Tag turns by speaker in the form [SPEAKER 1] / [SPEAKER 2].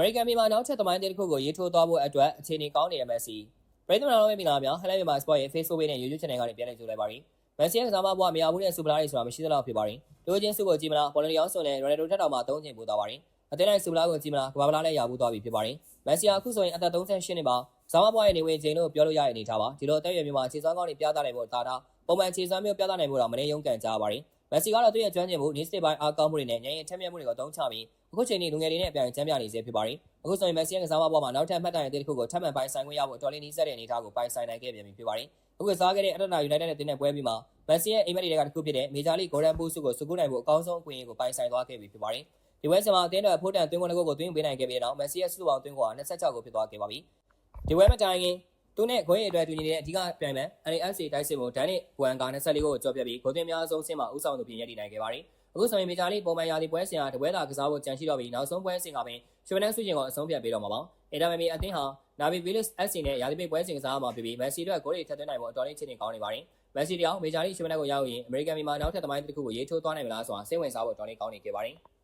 [SPEAKER 1] မေရိကန်ပြည်မှာနောက်ထပ်သမိုင်းတစ်ခုကိုရေးထိုးသွားဖို့အတွက်အခြေအနေကောင်းနေတဲ့မက်ဆီပရိသတ်တော်ရဲ့မိလာများဟဲလန်မြန်မာစပေါ့ရဲ့ Facebook page နဲ့ YouTube channel ကနေပြန်လည်ကြိုလိုက်ပါရစေမက်ဆီရဲ့ကစားမဘွားမရဘူးတဲ့စူပလာတွေဆိုတာမရှိသလောက်ဖြစ်ပါရင်လူချင်းစုကိုကြည့်မလားပေါ်လန်ရောင်းဆိုလည်းရိုနယ်ဒိုထက်တော်မှာ၃ချိန်ပို့သွားပါရင်အသင်းလိုက်စူပလာကိုကြည့်မလားကဘာပလာလည်းရဘူးသွားပြီဖြစ်ပါရင်မက်ဆီယာအခုဆိုရင်အသက်38နှစ်ပါကစားမဘွားရဲ့နေဝင်ချိန်လို့ပြောလို့ရတဲ့အနေထားပါဒီလိုအသက်အရွယ်မျိုးမှာခြေစွမ်းကောင်းတွေပြသနိုင်ဖို့တာတာပုံမှန်ခြေစွမ်းမျိုးပြသနိုင်ဖို့တော့မနေရုံးကန်ကြပါရင် မက်ဆီကတော့သူ့ရဲ့ကျွမ်းကျင်မှုနေစတစ်ပိုင်းအားကောင်းမှုတွေနဲ့ညရင်ထက်မြက်မှုတွေကိုတုံးချပြီးအခုချိန်นี้လူငယ်တွေနဲ့အပြိုင်ချမ်းပြနေစေဖြစ်ပါတယ်။အခုဆိုရင်မက်ဆီရဲ့ကစားမဘွားမှာနောက်ထပ်မှတ်တိုင်တဲ့တစ်ခုကိုထပ်မံပိုင်ဆိုင်ခွင့်ရဖို့တော်လေးနီးစက်တဲ့အနေအထားကိုပိုင်ဆိုင်နိုင်ခဲ့ပြန်ပြီဖြစ်ပါတယ်။အခုကစားခဲ့တဲ့အတ္တနာယူနိုက်တက်နဲ့တင်းတဲ့ပွဲပြီးမှာမက်ဆီရဲ့အိမ်မက်တွေကတစ်ခုဖြစ်တဲ့မေဂျာလိဂိုဒန်ဘူးစုကိုစုကူးနိုင်ဖို့အကောင်းဆုံးအခွင့်အရေးကိုပိုင်ဆိုင်သွားခဲ့ပြီဖြစ်ပါတယ်။ဒီဝဲစမှာအသင်းတော်ဖိုးတန်သွင်းခွင့်တစ်ခုကိုသွင်းပေးနိုင်ခဲ့ပြီးတဲ့နောက်မက်ဆီရဲ့စုပေါင်းသွင်းခွင့်က26ကိုဖြစ်သွားခဲ့ပါပြီ။ဒီဝဲမတိုင်ခင် သူနဲ့ခွင့်ရအတွက်တူညီတဲ့အဓိကပြိုင်မဲ့ NAFC တိုက်စစ်မှုဒန်နစ်ဂွန်က24ကိုကြော်ပြပြီးဂိုးသွင်းများဆုံးဆင်းမှာဥဆောင်သူပြင်ရည်တည်နိုင်ခဲ့ပါတယ်။အခုဆိုရင်မေဂျာလိပုံမှန်ရာသီပွဲစဉ်ဟာတပွဲသာကစားဖို့ကြံရှိတော့ပြီးနောက်ဆုံးပွဲစဉ်ကပင်ရှူဗနန်ဆုရှင်ကိုအဆုံးဖြတ်ပေးတော့မှာပါ။အဲဒါပေမဲ့အသင်းဟာနာဗီဗီလစ် SC နဲ့ရာသီပိတ်ပွဲစဉ်ကစားမှာဖြစ်ပြီးမက်ဆီတို့ဂိုးတွေထပ်သွင်းနိုင်ဖို့အတော်လေးချစ်နေကောင်းနေပါတယ်။မက်ဆီတယောက်မေဂျာလိရှူဗနန်ကိုရောက်ရင်အမေရိကန်ပြည်မှာနောက်ထပ်သမိုင်းတစ်ခုကိုရေးထိုးသွားနိုင်မလားဆိုတာစိတ်ဝင်စားဖို့အတော်လေးကောင်းနေခဲ့ပါတယ်။